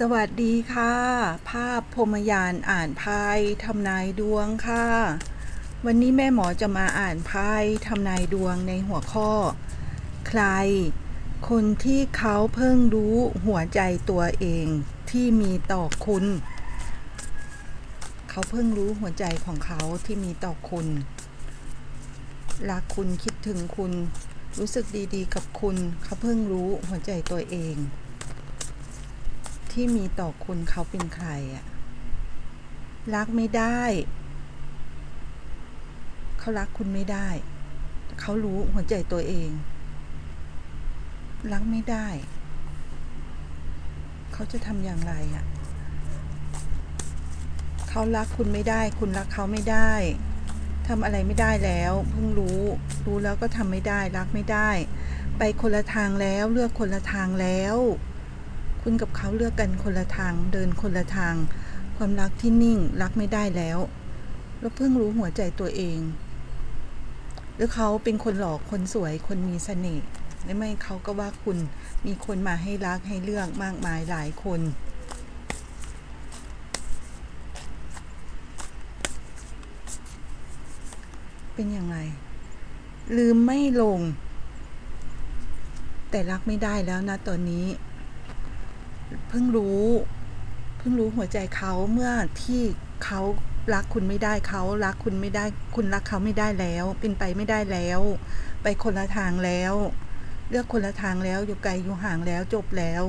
สวัสดีค่ะ ภาพพรมยานอ่านไพ่ทำนายดวงค่ะ วันนี้แม่หมอจะมาอ่านไพ่ทำนายดวงในหัวข้อ ใคร คนที่เขาเพิ่งรู้หัวใจตัวเองที่มีต่อคุณ เขาเพิ่งรู้หัวใจของเขาที่มีต่อคุณรักคุณคิดถึงคุณ รู้สึกดีๆ กับคุณ เขาเพิ่งรู้หัวใจตัวเอง ที่มีต่อคุณเขาเป็นใครอะรักไม่ได้ เขารักคุณไม่ได้ เขารู้หัวใจตัวเอง รักไม่ได้ เขาจะทำอย่างไรอะเขารักคุณไม่ได้ คุณรักเขาไม่ได้ทำอะไรไม่ได้แล้วเพิ่งรู้รู้แล้วก็ทำไม่ได้ รักไม่ได้ ไปคนละทางแล้วเลือกคนละทางแล้ว คุณกับเขาเลือกกันคนละทางเดินคนละทาง ความรักที่นิ่งรักไม่ได้แล้วแล้วเพิ่งรู้หัวใจตัวเอง หรือเขาเป็นคนหลอกคนสวยคนมีเสน่ห์หรือไม่เขาก็ว่าคุณมีคนมาให้รักให้เลือกมากมายหลายคนเป็นยังไงลืมไม่ลง แต่รักไม่ได้แล้วนะตอนนี้ เพิ่งรู้เพิ่งรู้หัวใจเขาเมื่อที่เขารักคุณไม่ได้เขารักคุณไม่ได้ คุณรักเขาไม่ได้แล้ว เป็นไปไม่ได้แล้ว ไปคนละทางแล้ว เลือกคนละทางแล้วอยู่ไกลอยู่ห่างแล้วจบแล้ว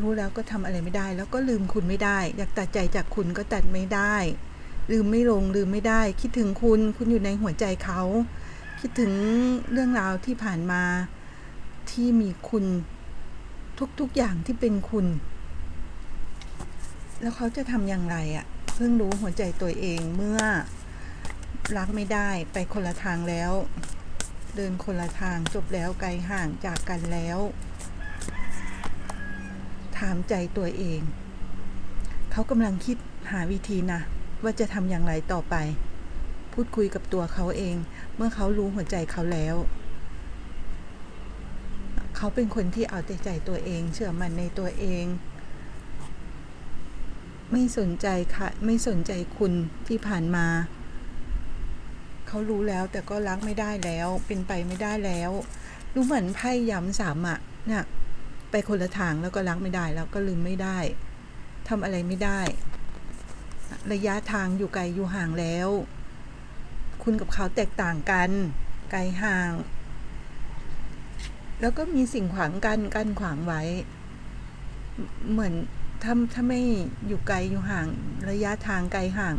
รู้แล้วก็ทำอะไรไม่ได้ แล้วก็ลืมคุณไม่ได้ อยากตัดใจจากคุณก็ตัดไม่ได้ ลืมไม่ลงลืมไม่ได้ คิดถึงคุณคุณอยู่ในหัวใจเขา คิดถึงเรื่องราวที่ผ่านมาที่มีคุณ ทุกๆอย่างที่เป็นคุณ แล้วเขาจะทำอย่างไรอะ่ะ เพิ่งรู้หัวใจตัวเองเมื่อรักไม่ได้ไปคนละทางแล้ว เดินคนละทางจบแล้วไกลห่างจากกันแล้ว ถามใจตัวเอง เขากำลังคิดหาวิธีนะว่าจะทำอย่างไรต่อไป พูดคุยกับตัวเขาเอง เมื่อเขารู้หัวใจเขาแล้ว เขาเป็นคนที่เอาแต่ใจตัวเอง เชื่อมันในตัวเอง ไม่สนใจค่ะ ไม่สนใจคุณที่ผ่านมา เขารู้แล้วแต่ก็รักไม่ได้แล้ว เป็นไปไม่ได้แล้ว รู้เหมือนไพ่ย้ำสามอะเนี่ยไปคนละทางแล้วก็รักไม่ได้แล้วก็ลืมไม่ได้ทำอะไรไม่ได้ ระยะทางอยู่ไกลอยู่ห่างแล้ว คุณกับเขาแตกต่างกัน ไกลห่าง แล้วก็มีสิ่งขวางกันกั้นขวางไว้ เหมือนถ้าถ้าไม่อยู่ไกลอยู่ห่างระยะทางไกลห่าง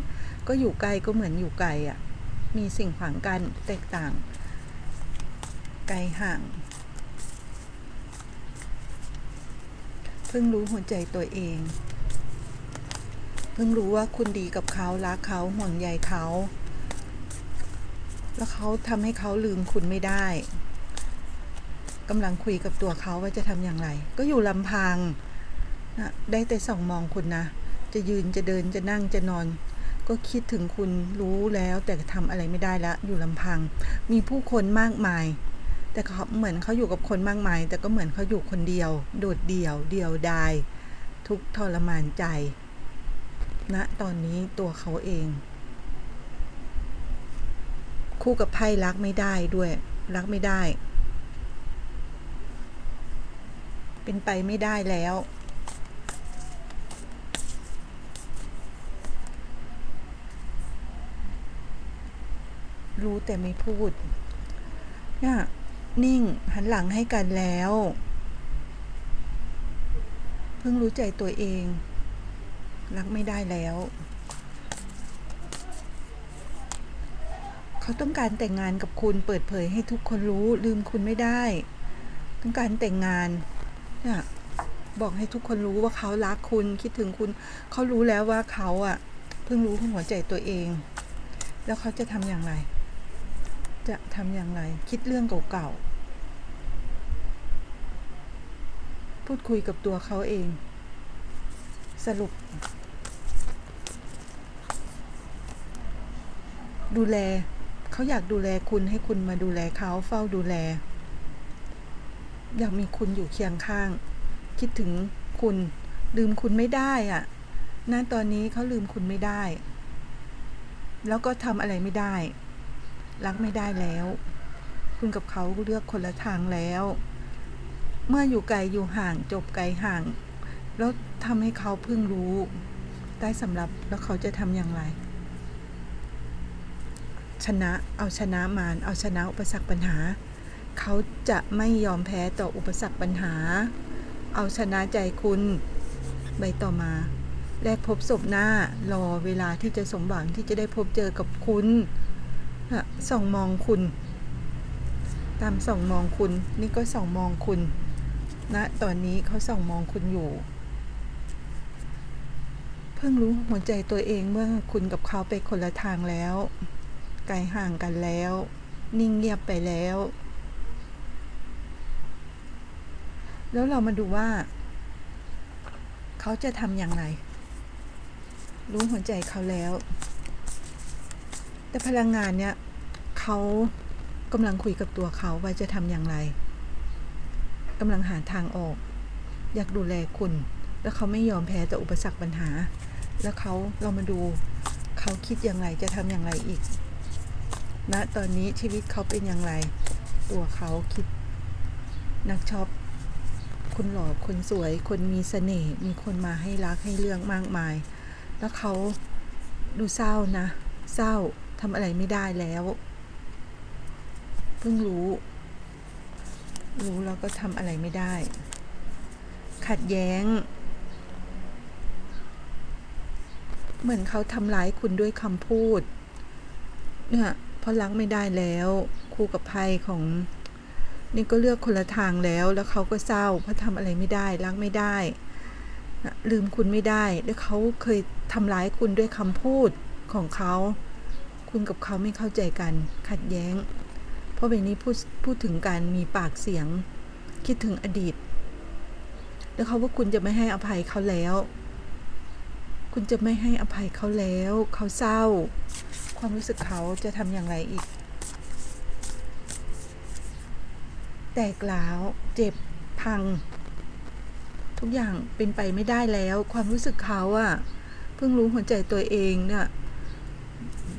ก็อยู่ไกลก็เหมือนอยู่ไกลอะ่ะ มีสิ่งขวางกันแตกต่าง ไกลห่างเพิ่งรู้หัวใจตัวเอง เพิ่งรู้ว่าคุณดีกับเขารักเขาห่วงใยเขา แล้วเขาทำให้เขาลืมคุณไม่ได้ กำลังคุยกับตัวเขาว่าจะทำอย่างไร ก็อยู่ลำพังนะได้แต่ส่องมองคุณนะ จะยืนจะเดินจะนั่งจะนอน ก็คิดถึงคุณรู้แล้วแต่ทำอะไรไม่ได้แล้วอยู่ลำพัง มีผู้คนมากมาย แต่เขาเหมือนเขาอยู่กับคนมากมาย แต่ก็เหมือนเขาอยู่คนเดียว โดดเดี่ยว เดียวดาย ทุกทรมานใจณนะตอนนี้ตัวเขาเอง คู่กับไพ่รักไม่ได้ด้วย รักไม่ได้ เป็นไปไม่ได้แล้ว รู้แต่ไม่พูดเนี่ยนิ่งหันหลังให้กันแล้ว เพิ่งรู้ใจตัวเอง รักไม่ได้แล้ว เขาต้องการแต่งงานกับคุณเปิดเผยให้ทุกคนรู้ลืมคุณไม่ได้ ต้องการแต่งงาน เนี่ยบอกให้ทุกคนรู้ว่าเขารักคุณคิดถึงคุณ เขารู้แล้วว่าเขาอะเพิ่งรู้หัวใจตัวเอง แล้วเขาจะทำอย่างไร จะทำอย่างไร คิดเรื่องเก่าๆพูดคุยกับตัวเขาเอง สรุป ดูแล เขาอยากดูแลคุณให้คุณมาดูแลเขาเฝ้าดูแล ยากมีคุณอยู่เคียงข้าง คิดถึงคุณ ลืมคุณไม่ได้อะณตอนนี้เขาลืมคุณไม่ได้ แล้วก็ทำอะไรไม่ได้ รักไม่ได้แล้ว คุณกับเขาเลือกคนละทางแล้ว เมื่ออยู่ไกลอยู่ห่างจบไกลห่าง แล้วทำให้เขาเพิ่งรู้ ได้สำหรับแล้วเขาจะทำอย่างไร ชนะเอาชนะมารเอาชนะอุปสรรคปัญหา เขาจะไม่ยอมแพ้ต่ออุปสรรคปัญหา เอาชนะใจคุณ ใบต่อมาแลกพบศพหน้ารอเวลาที่จะสมหวังที่จะได้พบเจอกับคุณส่องมองคุณ ตามส่องมองคุณ นี่ก็ส่องมองคุณณนะตอนนี้เขาส่องมองคุณอยู่เพิ่งรู้หัวใจตัวเองเมื่อคุณกับเขาไปคนละทางแล้ว ไกลห่างกันแล้ว นิ่งเงียบไปแล้ว แล้วเรามาดูว่า เขาจะทำอย่างไร รู้หัวใจเขาแล้ว แต่พลังงานเนี่ยเขากำลังคุยกับตัวเขาว่าจะทำอย่างไรกำลังหาทางออก อยากดูแลคุณ แล้วเขาไม่ยอมแพ้ต่ออุปสรรคปัญหา แล้วเขาเรามาดูเขาคิดอย่างไรจะทำอย่างไรอีกณนะตอนนี้ชีวิตเขาเป็นอย่างไร ตัวเขาคิดนักช็อป คุณหล่อคนสวย คนมีเสน่ห์มีคนมาให้รักให้เรื่องมากมาย แล้วเขาดูเศร้านะ เศร้าทำอะไรไม่ได้แล้วเพิ่งรู้ รู้แล้วก็ทำอะไรไม่ได้ ขัดแย้ง เหมือนเขาทำร้ายคุณด้วยคำพูด เนี่ยเพราะรักไม่ได้แล้ว คู่กับภัยของ นี่ก็เลือกคนละทางแล้ว แล้วเขาก็เศร้าเพราะทำอะไรไม่ได้รักไม่ได้ ลืมคุณไม่ได้ แล้วเขาเคยทำร้ายคุณด้วยคำพูดของเขา คุณกับเขาไม่เข้าใจกัน ขัดแย้ง เพราะใบนี้พูดพูดถึงการมีปากเสียง คิดถึงอดีต แล้วเขาว่าคุณจะไม่ให้อภัยเขาแล้ว คุณจะไม่ให้อภัยเขาแล้ว เขาเศร้า ความรู้สึกเขาจะทำอย่างไรอีก แตกหลาวเจ็บพัง ทุกอย่างเป็นไปไม่ได้แล้ว ความรู้สึกเขาอะเพิ่งรู้หัวใจตัวเองเนี่ย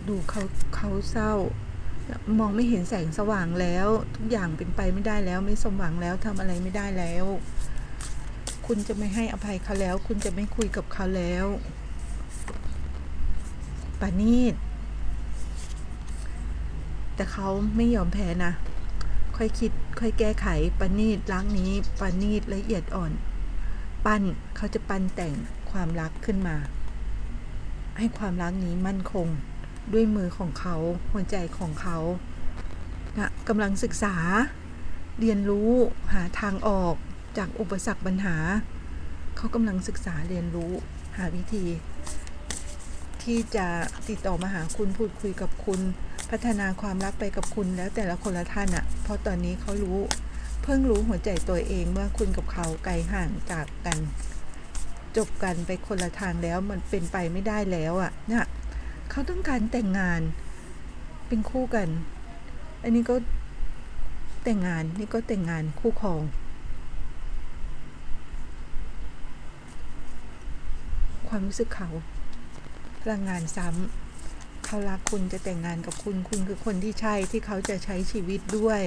ดูเขาเขาเศร้า มองไม่เห็นแสงสว่างแล้ว ทุกอย่างเป็นไปไม่ได้แล้วไม่สมหวังแล้วทำอะไรไม่ได้แล้ว คุณจะไม่ให้อภัยเขาแล้ว คุณจะไม่คุยกับเขาแล้วปานีดแต่เขาไม่ยอมแพ้นะ ค่อยคิด ค่อยแก้ไขปานีดรักนี้ปานีดละเอียดอ่อน ปั้นเขาจะปั้นแต่งความรักขึ้นมา ให้ความรักนี้มั่นคงด้วยมือของเขาหัวใจของเขานะกำลังศึกษา เรียนรู้หาทางออกจากอุปสรรคปัญหา เขากำลังศึกษาเรียนรู้หาวิธี ที่จะติดต่อมาหาคุณพูดคุยกับคุณ พัฒนาความรักไปกับคุณแล้วแต่ละคนละท่านอะ่ะ เพราะตอนนี้เขารู้ เพิ่งรู้หัวใจตัวเองเมื่อคุณกับเขาไกลห่างจากกัน จบกันไปคนละทางแล้วมันเป็นไปไม่ได้แล้วอะ่ะเนี่ยเขาต้องการแต่งงานเป็นคู่กัน อันนี้ก็แต่งงานนี่ก็แต่งงานคู่ครองความรู้สึกเขาพลังงานซ้ำ เขารักคุณจะแต่งงานกับคุณ คุณคือคนที่ใช่ที่เขาจะใช้ชีวิตด้วย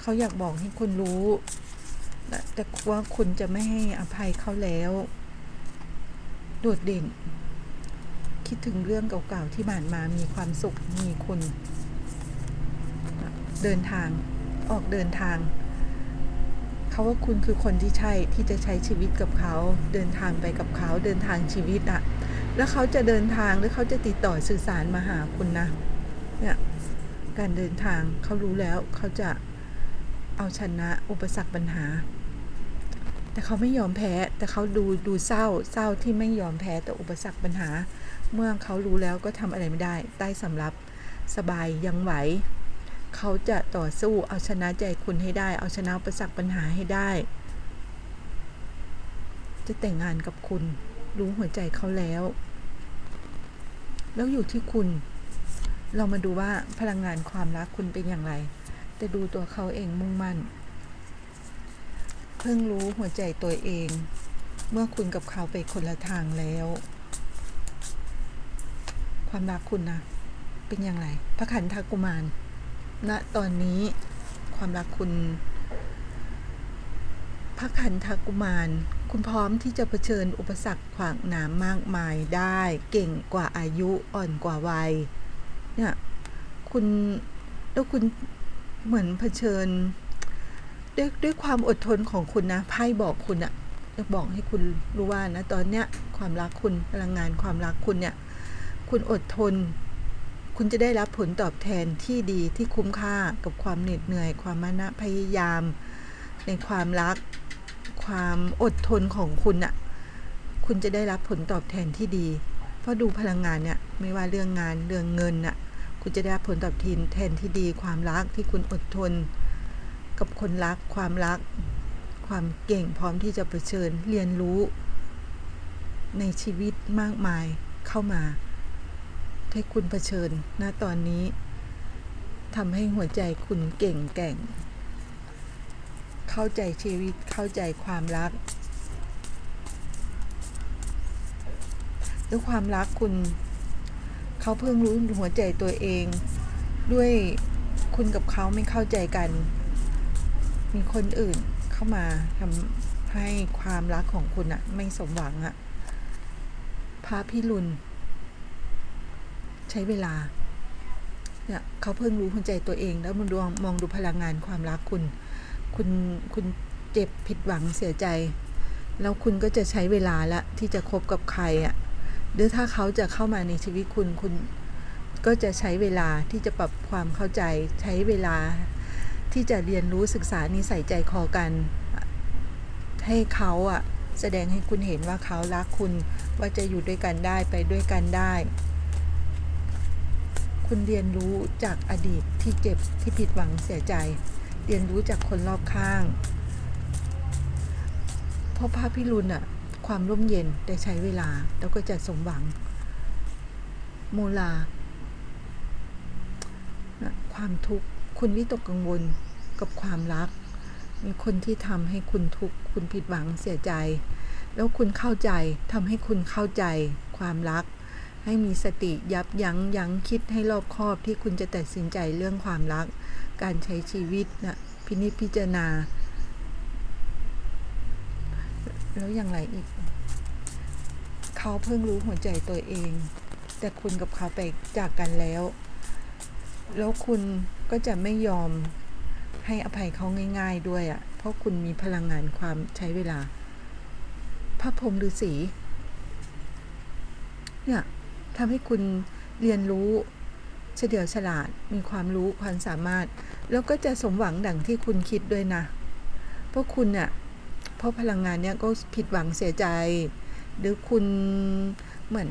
เขาอยากบอกให้คุณรู้ แต่ว่าคุณจะไม่ให้อภัยเขาแล้ว โดดเด่น คิดถึงเรื่องเก่าๆที่ผ่านมามีความสุขมีคุณเดินทางออกเดินทางเขาว่าคุณคือคนที่ใช่ที่จะใช้ชีวิตกับเขา เดินทางไปกับเขาเดินทางชีวิตอะ แล้วเขาจะเดินทางหรือเขาจะติดต่อสื่อสารมาหาคุณนะ เนี่ยการเดินทางเขารู้แล้วเขาจะเอาชนะอุปสรรคปัญหา แต่เขาไม่ยอมแพ้ แต่เขาดูดูเศร้าเศร้าที่ไม่ยอมแพ้ต่ออุปสรรคปัญหา เมื่อเขารู้แล้วก็ทำอะไรไม่ได้ ใต้สำรับสบายยังไหว เขาจะต่อสู้เอาชนะใจคุณให้ได้ เอาชนะอุปสรรคปัญหาให้ได้ จะแต่งงานกับคุณ รู้หัวใจเขาแล้ว แล้วอยู่ที่คุณ เรามาดูว่าพลังงานความรักคุณเป็นอย่างไร แต่ดูตัวเขาเองมุ่งมั่น เพิ่งรู้หัวใจตัวเอง เมื่อคุณกับเขาไปคนละทางแล้ว ความรักคุณนะเป็นอย่างไร พระขันธกุมารณตอนนี้ความรักคุณพระขันธกุมาร คุณพร้อมที่จะเผชิญอุปสรรคขวางหนามมากมายได้ เก่งกว่าอายุอ่อนกว่าวัย เนี่ย คุณแล้วคุณเหมือนเผชิญ ด้วยด้วยความอดทนของคุณนะไพ่บอกคุณอะจะบอกให้คุณรู้ว่านะตอนเนี้ยความรักคุณพลังงานความรักคุณเนี่ย คุณอดทน คุณจะได้รับผลตอบแทนที่ดีที่คุ้มค่ากับความเหน็ดเหนื่อย ความมานะพยายาม ในความรัก ความอดทนของคุณอะคุณจะได้รับผลตอบแทนที่ดี เพราะดูพลังงานเนี่ยไม่ว่าเรื่องงานเรื่องเงินน่ะคุณจะได้รับผลตอบแทนที่ดี ความรักที่คุณอดทน กับคนรัก ความรัก ความเก่งพร้อมที่จะเผชิญเรียนรู้ ในชีวิตมากมายเข้ามาให้คุณเผชิญณตอนนี้ทำให้หัวใจคุณเก่งแก่ง เข้าใจชีวิตเข้าใจความรักด้วยความรักคุณ เขาเพิ่งรู้หัวใจตัวเอง ด้วยคุณกับเขาไม่เข้าใจกัน มีคนอื่นเข้ามาทำให้ความรักของคุณอะไม่สมหวังอะพระพิรุณใช้เวลาเนี่ยเขาเพิ่งรู้หัวใจตัวเอง แล้วมันดวงมองดูพลังงานความรักคุณ คุณคุณเจ็บผิดหวังเสียใจ แล้วคุณก็จะใช้เวลาละที่จะคบกับใครอะ่ะหรือถ้าเขาจะเข้ามาในชีวิตคุณคุณก็จะใช้เวลาที่จะปรับความเข้าใจใช้เวลาที่จะเรียนรู้ศึกษานิสัยใจคอกัน ให้เขาอะแสดงให้คุณเห็นว่าเขารักคุณว่าจะอยู่ด้วยกันได้ไปด้วยกันได้ คุณเรียนรู้จากอดีตที่เจ็บที่ผิดหวังเสียใจ เรียนรู้จากคนรอบข้าง เพราะพระพิรุณอะความร่มเย็นได้ใช้เวลาแล้วก็จะสมหวัง โมลา ความทุกข์คุณวิตกกังวลกับความรัก มีคนที่ทำให้คุณทุกข์คุณผิดหวังเสียใจ แล้วคุณเข้าใจทำให้คุณเข้าใจความรัก ให้มีสติยับยั้งยั้งคิดให้รอบคอบที่คุณจะตัดสินใจเรื่องความรัก การใช้ชีวิตนะพินิจพิจารณา แล้วอย่างไรอีก เขาเพิ่งรู้หัวใจตัวเอง แต่คุณกับเขาไปจากกันแล้ว แล้วคุณก็จะไม่ยอมให้อภัยเขาง่าย ๆด้วยอะ่ะ เพราะคุณมีพลังงานความใช้เวลา พระพรหมฤาษีเนี่ย ทำให้คุณเรียนรู้เฉลียวฉลาดมีความรู้ความสามารถ แล้วก็จะสมหวังดังที่คุณคิดด้วยนะ เพราะคุณเนี่ยเพราะพลังงานเนี่ยก็ผิดหวังเสียใจ หรือคุณเหมือน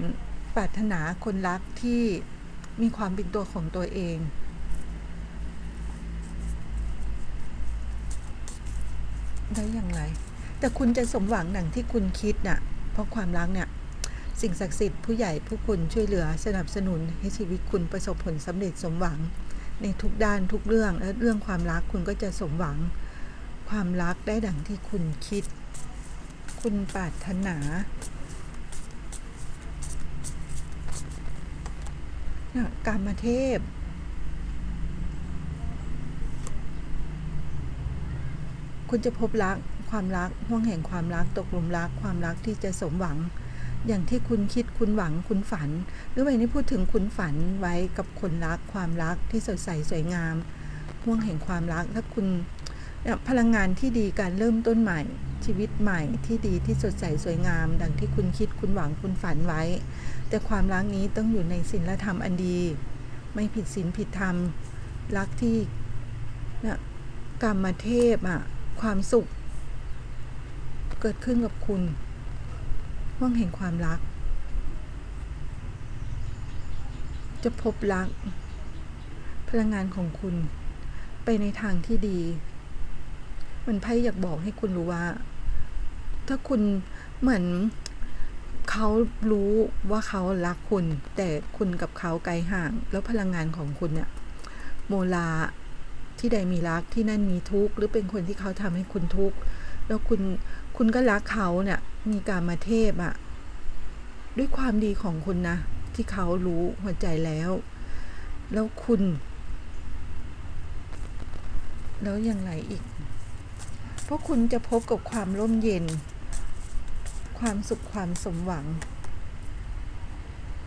ปรารถนาคนรักที่มีความเป็นตัวของตัวเองได้อย่างไร แต่คุณจะสมหวังดังที่คุณคิดน่ะ เพราะความรักเนี่ย สิ่งศักดิ์สิทธิ์ผู้ใหญ่ผู้คุณช่วยเหลือสนับสนุนให้ชีวิตคุณประสบผลสำเร็จสมหวัง ในทุกด้านทุกเรื่องและเรื่องความรักคุณก็จะสมหวัง ความรักได้ดังที่คุณคิด คุณปรารถนาเนี่ยกามเทพคุณจะพบรักความรักห่วงแห่งความรักตกหลุมรักความรักที่จะสมหวัง อย่างที่คุณคิดคุณหวังคุณฝัน หรือวันนี้พูดถึงคุณฝันไว้กับคนรักความรักที่สดใสสวยงามห่วงแห่งความรักถ้าคุณพลังงานที่ดีการเริ่มต้นใหม่ชีวิตใหม่ที่ดีที่สดใสสวยงาม ดังที่คุณคิดคุณหวังคุณฝันไว้ แต่ความรักนี้ต้องอยู่ในศีลธรรมอันดี ไม่ผิดศีลผิดธรรม รักที่นี่ยกรรมเทพอะความสุข เกิดขึ้นกับคุณ ห่วงแห่งความรัก จะพบรัก พลังงานของคุณไปในทางที่ดี มันไพ่อยากบอกให้คุณรู้ว่า ถ้าคุณเหมือนเขารู้ว่าเขารักคุณ แต่คุณกับเขาไกลห่าง แล้วพลังงานของคุณเนี่ยโมลาที่ใดมีรักที่นั่นมีทุกข์หรือเป็นคนที่เขาทำให้คุณทุกข์แล้วคุณ คุณก็รักเขาเนี่ยมีการมาเทพอะด้วยความดีของคุณนะ ที่เขารู้หัวใจแล้ว แล้วคุณ แล้วอย่างไรอีก เพราะคุณจะพบกับความร่มเย็น ความสุขความสมหวัง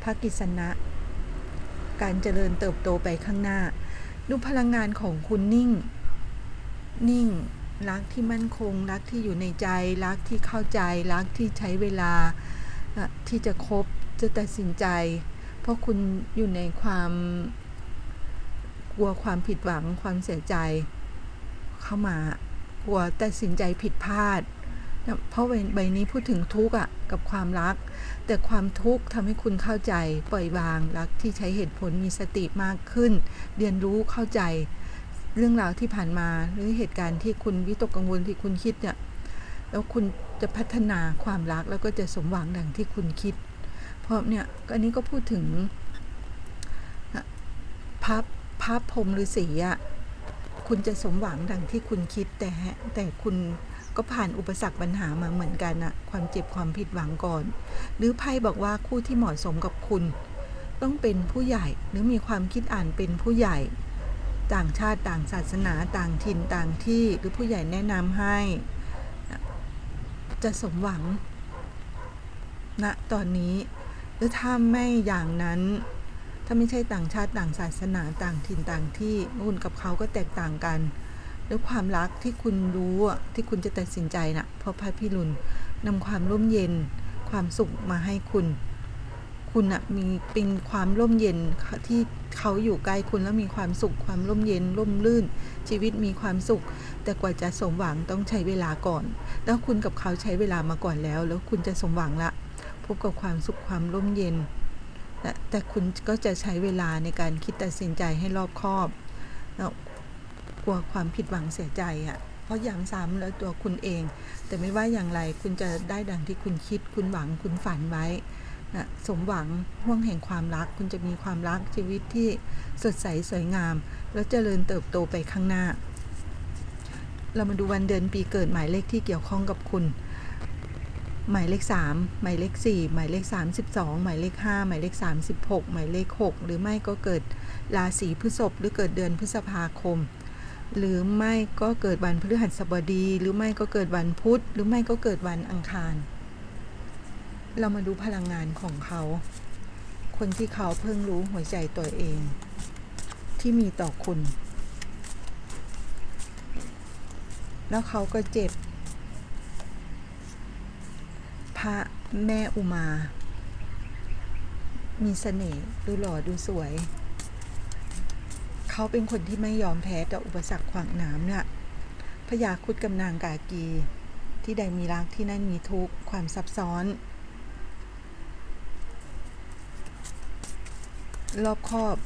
พระกิษณะ การเจริญเติบโตไปข้างหน้า ดูพลังงานของคุณนิ่ง นิ่ง รักที่มั่นคง รักที่อยู่ในใจ รักที่เข้าใจรักที่ใช้เวลาที่จะคบจะตัดสินใจ เพราะคุณอยู่ในความกลัวความผิดหวังความเสียใจ เข้ามากลัวตัดสินใจผิดพลาด เพราะใบใบนี้พูดถึงทุกข์อะกับความรัก แต่ความทุกข์ทำให้คุณเข้าใจปล่อยวางรักที่ใช้เหตุผลมีสติมากขึ้น เรียนรู้เข้าใจ เรื่องราวที่ผ่านมาหรือเหตุการณ์ที่คุณวิตกกังวลที่คุณคิดเนี่ยแล้วคุณจะพัฒนาความรักแล้วก็จะสมหวังดังที่คุณคิด เพราะเนี่ยอันนี้ก็พูดถึงพระพระพรหมฤาษีอะคุณจะสมหวังดังที่คุณคิดแต่แต่คุณก็ผ่านอุปสรรคปัญหามาเหมือนกันอะความเจ็บความผิดหวังก่อน หรือไพ่บอกว่าคู่ที่เหมาะสมกับคุณ ต้องเป็นผู้ใหญ่หรือมีความคิดอ่านเป็นผู้ใหญ่ ต่างชาติต่างศาสนาต่างถิ่นต่างที่หรือผู้ใหญ่แนะนำให้ จะสมหวังณนะตอนนี้หรือถ้าไม่อย่างนั้น ถ้าไม่ใช่ต่างชาติต่างศาสนาต่างถิ่นต่างที่คุณกับเขาก็แตกต่างกันแล้วความรักที่คุณรู้ที่คุณจะตัดสินใจนะ่ะเพราะพระพิรุณนำความร่มเย็นความสุขมาให้คุณ คุณอะมีเป็นความร่มเย็นที่เขาอยู่ใกล้คุณแล้วมีความสุขความร่มเย็นร่มรื่น ชีวิตมีความสุข แต่กว่าจะสมหวังต้องใช้เวลาก่อน แล้วคุณกับเขาใช้เวลามาก่อนแล้ว แล้วคุณจะสมหวังละพบกับความสุขความร่มเย็นแต่แต่คุณก็จะใช้เวลาในการคิดตัดสินใจให้รอบคอบแล้วกลัวความผิดหวังเสียใจอะ่ะเพราะย้ำซ้ำแล้วตัวคุณเอง แต่ไม่ว่าอย่างไรคุณจะได้ดังที่คุณคิดคุณหวังคุณฝันไว้ สมหวังห่วงแห่งความรัก คุณจะมีความรักชีวิตที่สดใสสวยงาม แล้วเจริญเติบโตไปข้างหน้า เรามาดูวันเดือนปีเกิดหมายเลขที่เกี่ยวข้องกับคุณ หมายเลข 3 หมายเลข 4 หมายเลข 32 หมายเลข 5 หมายเลข 36 หมายเลข 6 หรือไม่ก็เกิดราศีพฤษภหรือเกิดเดือนพฤษภาคม หรือไม่ก็เกิดวันพฤหัสบดี หรือไม่ก็เกิดวันพุธ หรือไม่ก็เกิดวันอังคาร เรามาดูพลังงานของเขา คนที่เขาเพิ่งรู้หัวใจตัวเอง ที่มีต่อคุณ แล้วเขาก็เจ็บ พระแม่อุมา มีเสน่ห์ดูหล่อดูสวย เขาเป็นคนที่ไม่ยอมแพ้ต่ออุปสรรคขวางน้ำเนี่ยพญาคุดกำนางกากี ที่ใดมีรักที่นั่นมีทุกข์ความซับซ้อน รอบคอบ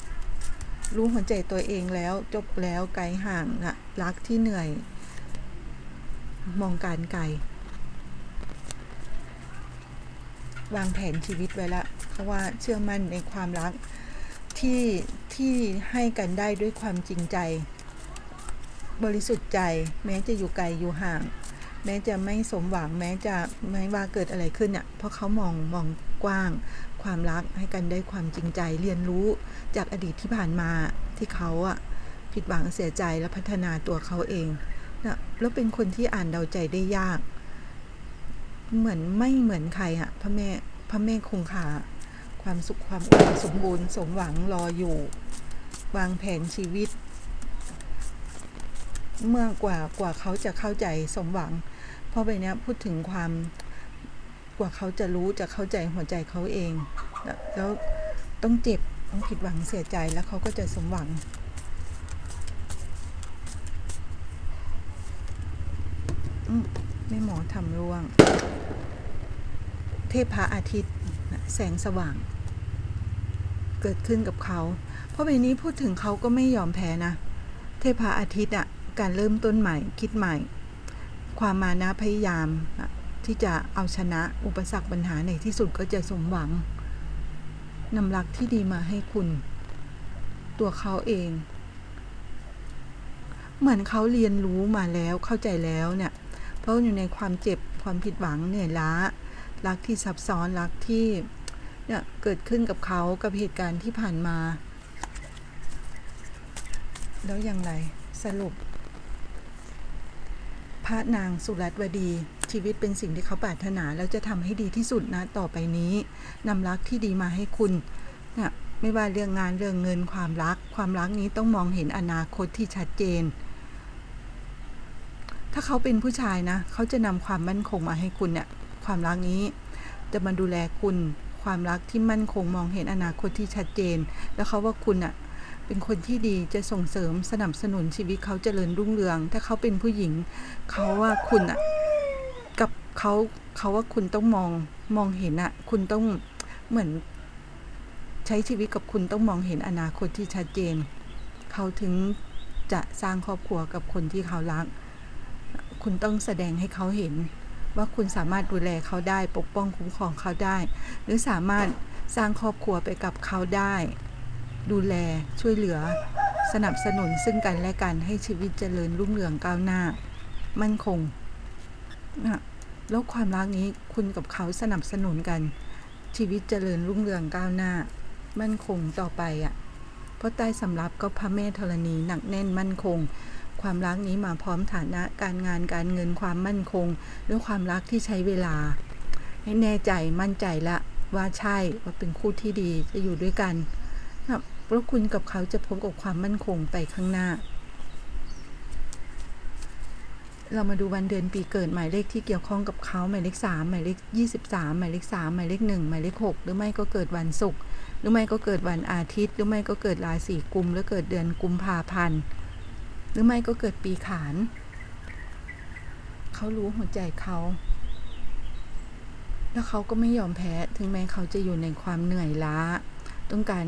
รู้หัวใจตัวเองแล้วจบแล้วไกลห่างนะรักที่เหนื่อย มองการไกล วางแผนชีวิตไว้ละเพราะว่าเชื่อมั่นในความรักที่ที่ให้กันได้ด้วยความจริงใจ บริสุทธิ์ใจ แม้จะอยู่ไกลอยู่ห่าง แม้จะไม่สมหวังแม้จะไม่ว่าเกิดอะไรขึ้นเนี่ยเพราะเขามองมองกว้าง ความรักให้กันได้ความจริงใจเรียนรู้จากอดีตที่ผ่านมาที่เขาอะผิดหวังเสียใจและพัฒนาตัวเขาเองนะแล้วเป็นคนที่อ่านเดาใจได้ยาก เหมือนไม่เหมือนใครอะพระแม่พระแม่คงคาความสุขความอุดมสมบูรณ์สมหวังรออยู่ วางแผนชีวิต เมื่อกว่ากว่าเขาจะเข้าใจสมหวัง เพราะใบนี้ยพูดถึงความ ว่าเขาจะรู้จะเข้าใจหัวใจเขาเอง แล้วต้องเจ็บต้องผิดหวังเสียใจแล้วเขาก็จะสมหวังอืมแม่หมอทำร่วง เทพพระอาทิตย์แสงสว่าง เกิดขึ้นกับเขา เพราะใบนี้พูดถึงเขาก็ไม่ยอมแพ้นะ เทพพระอาทิตย์อะ การเริ่มต้นใหม่คิดใหม่ ความมานะพยายามอะ ที่จะเอาชนะอุปสรรคปัญหาในที่สุดก็จะสมหวังนำรักที่ดีมาให้คุณ ตัวเขาเอง เหมือนเขาเรียนรู้มาแล้วเข้าใจแล้วเนี่ย เพราะอยู่ในความเจ็บความผิดหวังเหนื่อยล้า รักที่ซับซ้อนรักที่เนี่ยเกิดขึ้นกับเขากับเหตุการณ์ที่ผ่านมา แล้วอย่างไรสรุป พระนางสุรัตวดี ชีวิตเป็นสิ่งที่เขาปรารถนา แล้วจะทำให้ดีที่สุดนะต่อไปนี้นำรักที่ดีมาให้คุณเนี่ยไม่ว่าเรื่องงานเรื่องเงินความรัก ความรักนี้ต้องมองเห็นอนาคตที่ชัดเจน ถ้าเขาเป็นผู้ชายนะ เขาจะนำความมั่นคงมาให้คุณเนี่ยความรักนี้จะมาดูแลคุณความรักที่มั่นคงมองเห็นอนาคตที่ชัดเจน แล้วเขาว่าคุณอะเป็นคนที่ดีจะส่งเสริมสนับสนุนชีวิตเขาเจริญรุ่งเรือง ถ้าเขาเป็นผู้หญิง เขาว่าคุณอะกับ เขาเขาว่าคุณต้องมองมองเห็นอะคุณต้องเหมือนใช้ชีวิตกับคุณต้องมองเห็นอนาคตที่ชัดเจน เขาถึงจะสร้างครอบครัวกับคนที่เขารัก คุณต้องแสดงให้เขาเห็น ว่าคุณสามารถดูแลเขาได้ปกป้องคุ้มครองเขาได้ หรือสามารถสร้างครอบครัวไปกับเขาได้ ดูแลช่วยเหลือ สนับสนุนซึ่งกันและกันให้ชีวิตเจริญรุ่งเรืองก้าวหน้า มั่นคงนะ แล้วความรักนี้คุณกับเขาสนับสนุนกัน ชีวิตเจริญรุ่งเรืองก้าวหน้า มั่นคงต่อไปอะ่ะเพราะใต้สำรับก็พระแม่ธรณีหนักแน่นมั่นคง ความรักนี้มาพร้อมฐานะการงานการเงินความมั่นคงด้วยความรักที่ใช้เวลา ให้แน่ใจมั่นใจละว่าใช่ว่าเป็นคู่ที่ดีจะอยู่ด้วยกันเพราะคุณกับเขาจะพบกับความมั่นคงไปข้างหน้า เรามาดูวันเดือนปีเกิดหมายเลขที่เกี่ยวข้องกับเขาหมายเลขสามหมายเลขยี่สิบสามหมายเลขสามหมายเลขหนึ่งหมายเลขหกหรือไม่ก็เกิดวันศุกร์หรือไม่ก็เกิดวันอาทิตย์ หรือไม่ก็เกิดราศีกุมหรือเกิดเดือนกุมภาพันธ์หรือไม่ก็เกิดปีขานเขารู้หัวใจเขาแล้วเขาก็ไม่ยอมแพ้ถึงแม้เขาจะอยู่ในความเหนื่อยล้า ต้องการ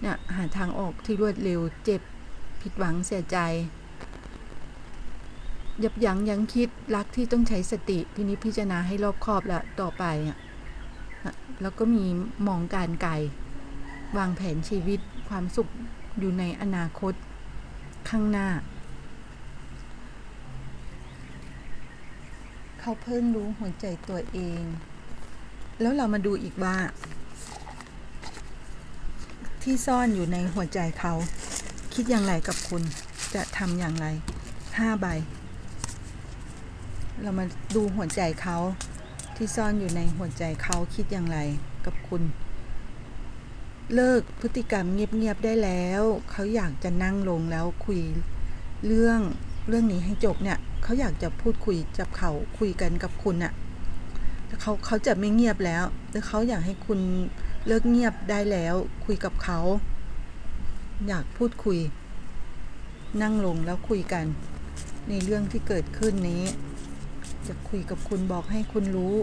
เนี่ยหาทางออกที่รวดเร็วเจ็บผิดหวังเสียใจ ยับยั้งยั้งคิดรักที่ต้องใช้สติพินิจพิจารณาให้รอบคอบแล้วต่อไปอะนะแล้วก็มีมองการไกลวางแผนชีวิตความสุขอยู่ในอนาคตข้างหน้า เขาเพิ่งรู้หัวใจตัวเอง แล้วเรามาดูอีกว่า ที่ซ่อนอยู่ในหัวใจเขา คิดอย่างไรกับคุณจะทำอย่างไรห้าใบ เรามาดูหัวใจเขาที่ซ่อนอยู่ในหัวใจเขาคิดอย่างไรกับคุณ เลิกพฤติกรรมเงียบๆได้แล้ว เขาอยากจะนั่งลงแล้วคุยเรื่องเรื่องนี้ให้จบเนี่ยเขาอยากจะพูดคุยจับเขาคุยกันกับคุณอะแต่เขาเขาจะไม่เงียบแล้วแต่เขาอยากให้คุณเลิกเงียบได้แล้ว คุยกับเขา อยากพูดคุย นั่งลงแล้วคุยกัน ในเรื่องที่เกิดขึ้นนี้ จะคุยกับคุณบอกให้คุณรู้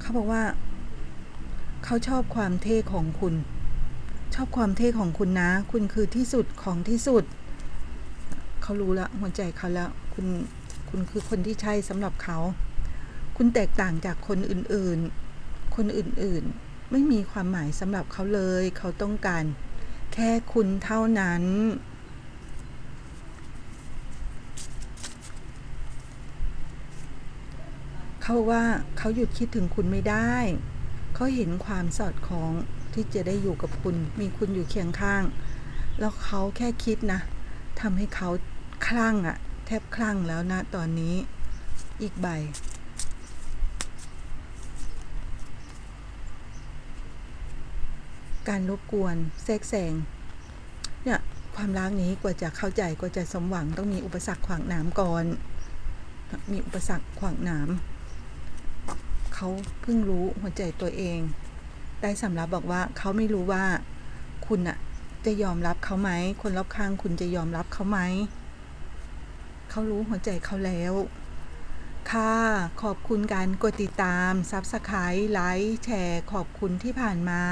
เขาบอกว่า เขาชอบความเท่ของคุณ ชอบความเท่ของคุณนะ คุณคือที่สุดของที่สุด เขารู้แล้วหัวใจเขาแล้ว คุณคุณคือคนที่ใช่สำหรับเขา คุณแตกต่างจากคนอื่นๆ คนอื่นๆ ไม่มีความหมายสำหรับเขาเลย เขาต้องการ แค่คุณเท่านั้น เขาว่าเขาหยุดคิดถึงคุณไม่ได้ เขาเห็นความสอดคล้องที่จะได้อยู่กับคุณ มีคุณอยู่เคียงข้าง แล้วเขาแค่คิดนะทำให้เขาคลั่งอะแทบคลั่งแล้วนะตอนนี้อีกใบ การรบกวนแทรกแซงเนี่ยความรักนี้กว่าจะเข้าใจกว่าจะสมหวังต้องมีอุปสรรคขวางหนามก่อน มีอุปสรรคขวางหนาม เขาเพิ่งรู้หัวใจตัวเอง ได้สำรับบอกว่าเขาไม่รู้ว่าคุณอะจะยอมรับเขาไหม คนรอบข้างคุณจะยอมรับเขาไหม เขารู้หัวใจเขาแล้ว ค่ะ ขอบคุณการกดติดตามซับสไครต์ไลค์ แชร์ ขอบคุณที่ผ่านมา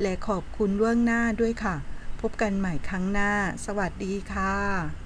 และขอบคุณล่วงหน้าด้วยค่ะ พบกันใหม่ครั้งหน้า สวัสดีค่ะ